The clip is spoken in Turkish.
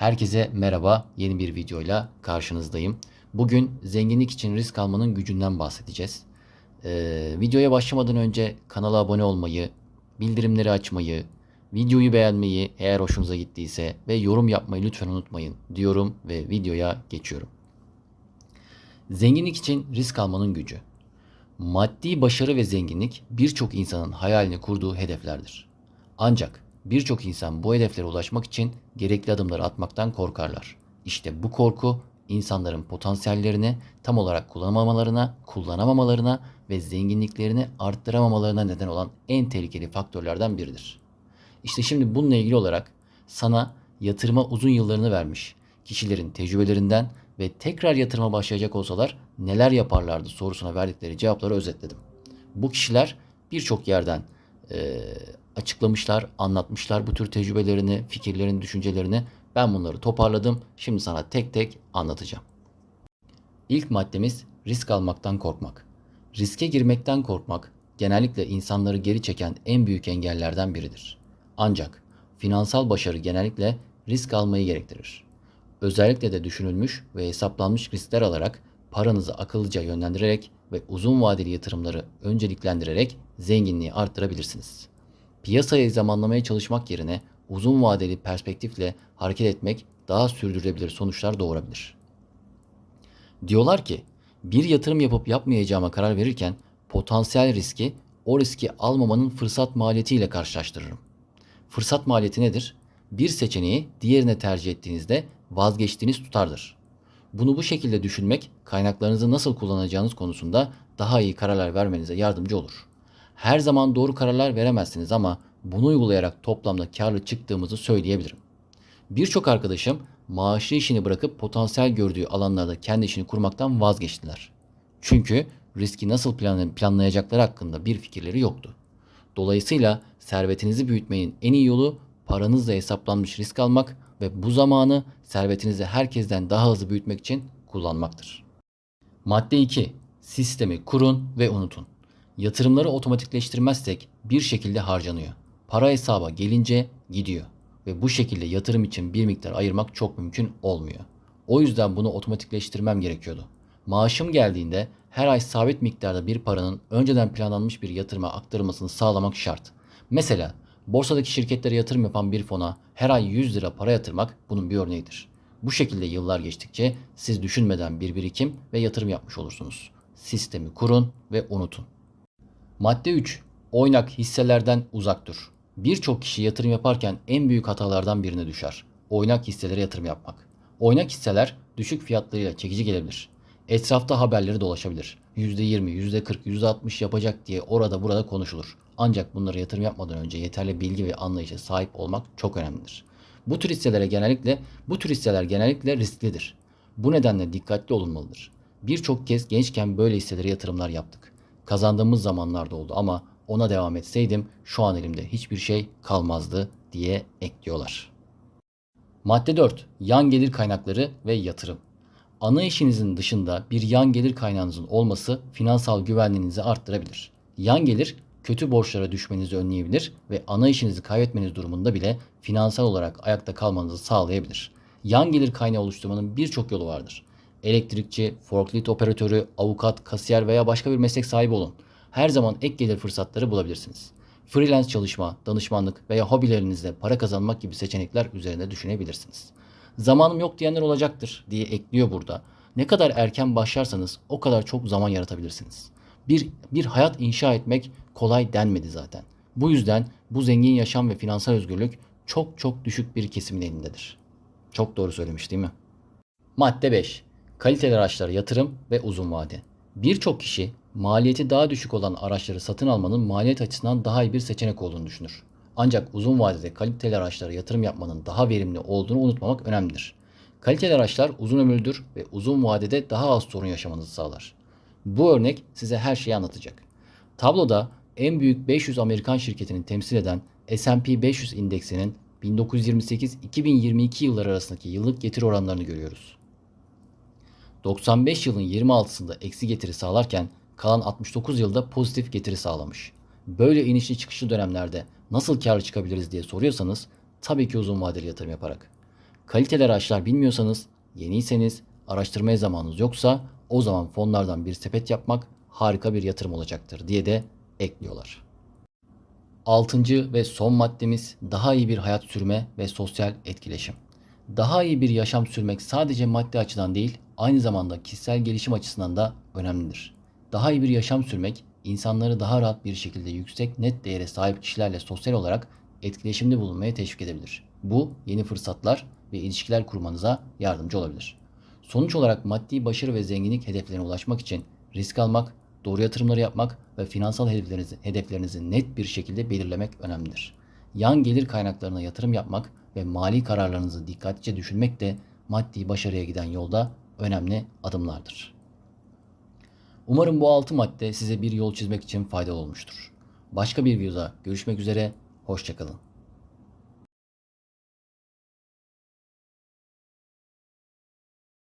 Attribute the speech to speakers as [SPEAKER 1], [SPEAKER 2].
[SPEAKER 1] Herkese merhaba. Yeni bir videoyla karşınızdayım. Bugün zenginlik için risk almanın gücünden bahsedeceğiz. Ee, videoya başlamadan önce kanala abone olmayı, bildirimleri açmayı, videoyu beğenmeyi eğer hoşunuza gittiyse ve yorum yapmayı lütfen unutmayın diyorum ve videoya geçiyorum. Zenginlik için risk almanın gücü. Maddi başarı ve zenginlik birçok insanın hayalini kurduğu hedeflerdir. Ancak birçok insan bu hedeflere ulaşmak için gerekli adımları atmaktan korkarlar. İşte bu korku insanların potansiyellerini tam olarak kullanamamalarına, kullanamamalarına ve zenginliklerini arttıramamalarına neden olan en tehlikeli faktörlerden biridir. İşte şimdi bununla ilgili olarak sana yatırıma uzun yıllarını vermiş kişilerin tecrübelerinden ve tekrar yatırıma başlayacak olsalar neler yaparlardı sorusuna verdikleri cevapları özetledim. Bu kişiler birçok yerden e, açıklamışlar, anlatmışlar bu tür tecrübelerini, fikirlerini, düşüncelerini. Ben bunları toparladım. Şimdi sana tek tek anlatacağım. İlk maddemiz risk almaktan korkmak. Riske girmekten korkmak genellikle insanları geri çeken en büyük engellerden biridir. Ancak finansal başarı genellikle risk almayı gerektirir. Özellikle de düşünülmüş ve hesaplanmış riskler alarak paranızı akıllıca yönlendirerek ve uzun vadeli yatırımları önceliklendirerek zenginliği arttırabilirsiniz. Piyasayı zamanlamaya çalışmak yerine uzun vadeli perspektifle hareket etmek daha sürdürülebilir sonuçlar doğurabilir. Diyorlar ki bir yatırım yapıp yapmayacağıma karar verirken potansiyel riski o riski almamanın fırsat maliyetiyle karşılaştırırım. Fırsat maliyeti nedir? Bir seçeneği diğerine tercih ettiğinizde vazgeçtiğiniz tutardır. Bunu bu şekilde düşünmek kaynaklarınızı nasıl kullanacağınız konusunda daha iyi kararlar vermenize yardımcı olur. Her zaman doğru kararlar veremezsiniz ama bunu uygulayarak toplamda karlı çıktığımızı söyleyebilirim. Birçok arkadaşım maaşlı işini bırakıp potansiyel gördüğü alanlarda kendi işini kurmaktan vazgeçtiler. Çünkü riski nasıl plan- planlayacakları hakkında bir fikirleri yoktu. Dolayısıyla servetinizi büyütmenin en iyi yolu paranızla hesaplanmış risk almak ve bu zamanı servetinizi herkesten daha hızlı büyütmek için kullanmaktır. Madde 2. Sistemi kurun ve unutun. Yatırımları otomatikleştirmezsek bir şekilde harcanıyor. Para hesaba gelince gidiyor ve bu şekilde yatırım için bir miktar ayırmak çok mümkün olmuyor. O yüzden bunu otomatikleştirmem gerekiyordu. Maaşım geldiğinde her ay sabit miktarda bir paranın önceden planlanmış bir yatırıma aktarılmasını sağlamak şart. Mesela borsadaki şirketlere yatırım yapan bir fona her ay 100 lira para yatırmak bunun bir örneğidir. Bu şekilde yıllar geçtikçe siz düşünmeden bir birikim ve yatırım yapmış olursunuz. Sistemi kurun ve unutun. Madde 3. Oynak hisselerden uzak dur. Birçok kişi yatırım yaparken en büyük hatalardan birine düşer. Oynak hisselere yatırım yapmak. Oynak hisseler düşük fiyatlarıyla çekici gelebilir. Etrafta haberleri dolaşabilir. %20, %40, %60 yapacak diye orada burada konuşulur. Ancak bunlara yatırım yapmadan önce yeterli bilgi ve anlayışa sahip olmak çok önemlidir. Bu tür hisselere genellikle bu tür hisseler genellikle risklidir. Bu nedenle dikkatli olunmalıdır. Birçok kez gençken böyle hisselere yatırımlar yaptık. Kazandığımız zamanlarda oldu ama ona devam etseydim şu an elimde hiçbir şey kalmazdı diye ekliyorlar. Madde 4. Yan gelir kaynakları ve yatırım. Ana işinizin dışında bir yan gelir kaynağınızın olması finansal güvenliğinizi arttırabilir. Yan gelir kötü borçlara düşmenizi önleyebilir ve ana işinizi kaybetmeniz durumunda bile finansal olarak ayakta kalmanızı sağlayabilir. Yan gelir kaynağı oluşturmanın birçok yolu vardır. Elektrikçi, forklift operatörü, avukat, kasiyer veya başka bir meslek sahibi olun. Her zaman ek gelir fırsatları bulabilirsiniz. Freelance çalışma, danışmanlık veya hobilerinizde para kazanmak gibi seçenekler üzerinde düşünebilirsiniz. Zamanım yok diyenler olacaktır diye ekliyor burada. Ne kadar erken başlarsanız o kadar çok zaman yaratabilirsiniz. Bir, bir hayat inşa etmek kolay denmedi zaten. Bu yüzden bu zengin yaşam ve finansal özgürlük çok çok düşük bir kesimin elindedir. Çok doğru söylemiş değil mi? Madde 5. Kaliteli araçlara yatırım ve uzun vade. Birçok kişi maliyeti daha düşük olan araçları satın almanın maliyet açısından daha iyi bir seçenek olduğunu düşünür. Ancak uzun vadede kaliteli araçlara yatırım yapmanın daha verimli olduğunu unutmamak önemlidir. Kaliteli araçlar uzun ömürlüdür ve uzun vadede daha az sorun yaşamanızı sağlar. Bu örnek size her şeyi anlatacak. Tabloda en büyük 500 Amerikan şirketini temsil eden S&P 500 indeksinin 1928-2022 yılları arasındaki yıllık getiri oranlarını görüyoruz. 95 yılın 26'sında eksi getiri sağlarken kalan 69 yılda pozitif getiri sağlamış. Böyle inişli çıkışlı dönemlerde nasıl kar çıkabiliriz diye soruyorsanız tabii ki uzun vadeli yatırım yaparak. Kaliteli araçlar bilmiyorsanız, yeniyseniz, araştırmaya zamanınız yoksa o zaman fonlardan bir sepet yapmak harika bir yatırım olacaktır diye de ekliyorlar. Altıncı ve son maddemiz daha iyi bir hayat sürme ve sosyal etkileşim. Daha iyi bir yaşam sürmek sadece maddi açıdan değil, aynı zamanda kişisel gelişim açısından da önemlidir. Daha iyi bir yaşam sürmek, insanları daha rahat bir şekilde yüksek net değere sahip kişilerle sosyal olarak etkileşimde bulunmaya teşvik edebilir. Bu yeni fırsatlar ve ilişkiler kurmanıza yardımcı olabilir. Sonuç olarak maddi başarı ve zenginlik hedeflerine ulaşmak için risk almak, doğru yatırımları yapmak ve finansal hedeflerinizi, hedeflerinizi net bir şekilde belirlemek önemlidir. Yan gelir kaynaklarına yatırım yapmak ve mali kararlarınızı dikkatlice düşünmek de maddi başarıya giden yolda önemli adımlardır. Umarım bu altı madde size bir yol çizmek için faydalı olmuştur. Başka bir videoda görüşmek üzere, hoşçakalın.